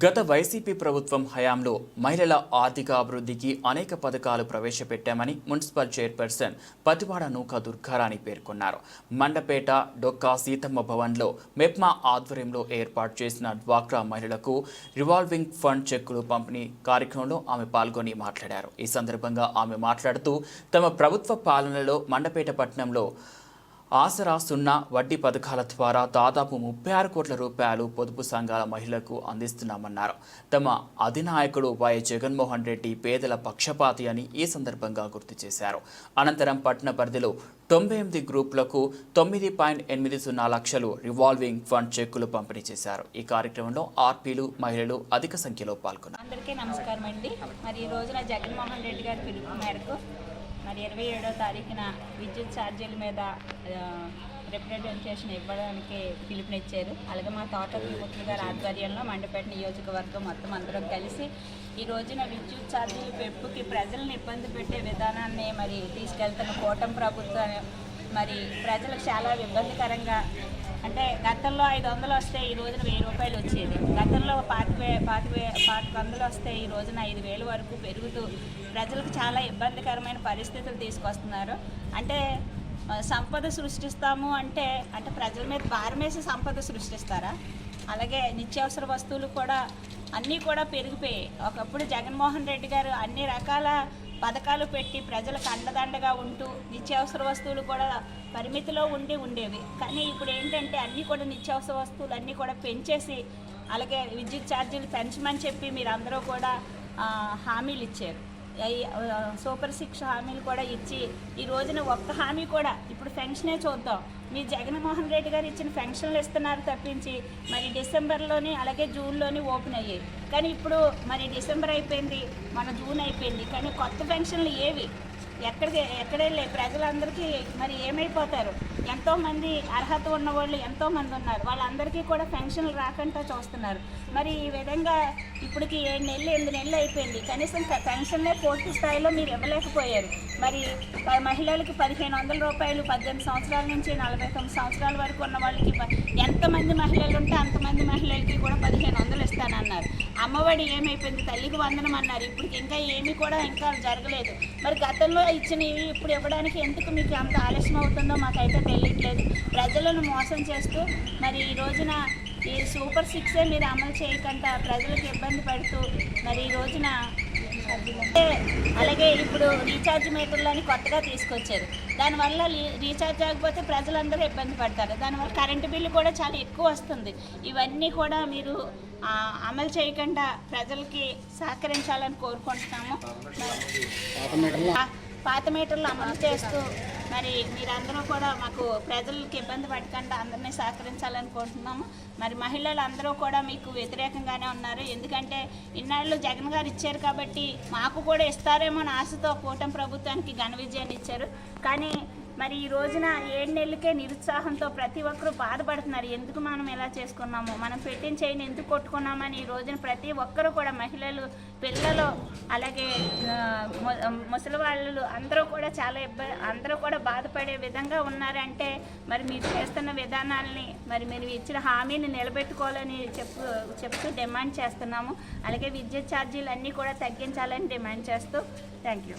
గత వైసీపీ ప్రభుత్వం హయాంలో మహిళల ఆర్థిక అభివృద్ధికి అనేక పథకాలు ప్రవేశపెట్టామని మున్సిపల్ చైర్పర్సన్ పతివాడ నూక దుర్గారాణి పేర్కొన్నారు. మండపేట డొక్కా సీతమ్మ భవన్లో మెప్మా ఆధ్వర్యంలో ఏర్పాటు చేసిన డ్వాక్రా మహిళలకు రివాల్వింగ్ ఫండ్ చెక్కులు పంపిణీ కార్యక్రమంలో ఆమె పాల్గొని మాట్లాడారు. ఈ సందర్భంగా ఆమె మాట్లాడుతూ తమ ప్రభుత్వ పాలనలో మండపేట పట్టణంలో ఆసరా సున్నా వడ్డీ పథకాల ద్వారా దాదాపు ముప్పై ఆరు కోట్ల రూపాయలు పొదుపు సంఘాల మహిళలకు అందిస్తున్నామన్నారు. తమ అధినాయకుడు వైఎస్ జగన్మోహన్ రెడ్డి పేదల పక్షపాతి అని ఈ సందర్భంగా గుర్తు చేశారు. అనంతరం పట్టణ పరిధిలో తొంభై ఎనిమిది గ్రూపులకు తొమ్మిది పాయింట్ ఎనిమిది సున్నా లక్షలు రివాల్వింగ్ ఫండ్ చెక్కులు పంపిణీ చేశారు. ఈ కార్యక్రమంలో ఆర్పీలు మహిళలు అధిక సంఖ్యలో పాల్గొన్నారు. అందరికీ నమస్కారం అండి మరి ఈ రోజున జగన్మోహన్ రెడ్డి గారి పిలుపు మేరకు మరి ఇరవై ఏడో తారీఖున విద్యుత్ ఛార్జీల మీద రిప్రజెంటేషన్ ఇవ్వడానికి పిలుపునిచ్చారు. అలాగే మా తోట విముక్తులు గారి ఆధ్వర్యంలో మండపేట నియోజకవర్గం మొత్తం అందరం కలిసి ఈ రోజున విద్యుత్ ఛార్జీల పెంపుకి ప్రజలను ఇబ్బంది పెట్టే విధానాన్ని మరి తీసుకెళ్తున్న కూటమి ప్రభుత్వం మరి ప్రజలకు చాలా ఇబ్బందికరంగా అంటే గతంలో ఐదు వందలు వస్తే ఈ రోజున వెయ్యి రూపాయలు వచ్చేది. గతంలో పాతిక వే పాతిక వే పాతిక వందలు వస్తే ఈ రోజున ఐదు వేలు వరకు పెరుగుతూ ప్రజలకు చాలా ఇబ్బందికరమైన పరిస్థితులు తీసుకొస్తున్నారు. అంటే సంపద సృష్టిస్తాము అంటే అంటే ప్రజల మీద భారమేసి సంపద సృష్టిస్తారా? అలాగే నిత్యావసర వస్తువులు కూడా అన్నీ కూడా పెరిగిపోయాయి. ఒకప్పుడు జగన్మోహన్ రెడ్డి గారు అన్ని రకాల పథకాలు పెట్టి ప్రజలకు అండదండగా ఉంటూ నిత్యావసర వస్తువులు కూడా పరిమితిలో ఉండి ఉండేవి. కానీ ఇప్పుడు ఏంటంటే అన్నీ కూడా నిత్యావసర వస్తువులు అన్నీ కూడా పెంచేసి అలాగే విద్యుత్ ఛార్జీలు పెంచమని చెప్పి మీరు అందరూ కూడా హామీలు ఇచ్చారు. సూపర్ సిక్స్ హామీలు కూడా ఇచ్చి ఈ రోజున ఒక్క హామీ కూడా ఇప్పుడు పెన్షనే చూద్దాం. మీ జగన్మోహన్ రెడ్డి గారు ఇచ్చిన పెన్షన్లు ఇస్తున్నారు తప్పించి మరి డిసెంబర్లోని అలాగే జూన్లోని ఓపెన్ అయ్యాయి. కానీ ఇప్పుడు మరి డిసెంబర్ అయిపోయింది మన జూన్ అయిపోయింది. కానీ కొత్త పెన్షన్లు ఏవి? ఎక్కడికి ఎక్కడెళ్ళి ప్రజలందరికీ మరి ఏమైపోతారు? ఎంతోమంది అర్హత ఉన్న వాళ్ళు ఎంతోమంది ఉన్నారు. వాళ్ళందరికీ కూడా పెన్షన్లు రాకుండా చూస్తున్నారు. మరి ఈ విధంగా ఇప్పటికి ఏడు నెలలు ఎనిమిది నెలలు అయిపోయింది. కనీసం పెన్షన్లే పూర్తి స్థాయిలో మీరు ఇవ్వలేకపోయారు. మరి ప- పదిహేను వందల రూపాయలు పద్దెనిమిది సంవత్సరాల నుంచి నలభై తొమ్మిది సంవత్సరాల వరకు ఉన్న వాళ్ళకి ఎంతమంది మహిళలు ఉంటే అంతమంది మహిళలకి కూడా పదిహేను వందలు ఇస్తానన్నారు. అమ్మఒడి ఏమైపోయింది? తల్లికి వందనం అన్నారు. ఇప్పటికి ఇంకా ఏమీ కూడా ఇంకా జరగలేదు. మరి గతంలో ఇచ్చినవి ఇప్పుడు ఇవ్వడానికి ఎందుకు మీకు అంత ఆలస్యం అవుతుందో మాకైతే తెలియట్లేదు. ప్రజలను మోసం చేస్తూ మరి ఈ రోజున ఈ సూపర్ సిక్సే మీరు అమలు చేయకుండా ప్రజలకు ఇబ్బంది పడుతూ మరి ఈ రోజున అలాగే ఇప్పుడు రీఛార్జ్ మీటర్లని కొత్తగా తీసుకొచ్చారు. దానివల్ల రీఛార్జ్ ఆగిపోతే ప్రజలందరూ ఇబ్బంది పడతారు. దానివల్ల కరెంటు బిల్లు కూడా చాలా ఎక్కువ వస్తుంది. ఇవన్నీ కూడా మీరు అమలు చేయకుండా ప్రజలకి సహకరించాలని కోరుకుంటున్నాము. పాత మీటర్లు అమలు చేస్తూ మరి మీరందరూ కూడా మాకు ప్రజలకి ఇబ్బంది పడకుండా అందరినీ సహకరించాలనుకుంటున్నాము. మరి మహిళలు అందరూ కూడా మీకు వ్యతిరేకంగానే ఉన్నారు. ఎందుకంటే ఇన్నాళ్ళు జగన్ గారు ఇచ్చారు కాబట్టి మాకు కూడా ఇస్తారేమో అని ఆశతో కూటమి ప్రభుత్వానికి ఘన విజయాన్ని ఇచ్చారు. కానీ మరి ఈ రోజున ఏడు నెలలకే నిరుత్సాహంతో ప్రతి ఒక్కరూ బాధపడుతున్నారు. ఎందుకు మనం ఎలా చేసుకున్నాము? మనం పెట్టిన చేయని ఎందుకు కొట్టుకున్నామని ఈ రోజున ప్రతి ఒక్కరూ కూడా మహిళలు పిల్లలు అలాగే ముసలి వాళ్ళు అందరూ కూడా చాలా ఇబ్బంది అందరూ కూడా బాధపడే విధంగా ఉన్నారంటే మరి మీరు చేస్తున్న విధానాలని మరి మీరు ఇచ్చిన హామీని నిలబెట్టుకోవాలని చెప్పు చెప్తూ డిమాండ్ చేస్తున్నాము. అలాగే విద్యుత్ ఛార్జీలు అన్నీ కూడా తగ్గించాలని డిమాండ్ చేస్తూ థ్యాంక్ యూ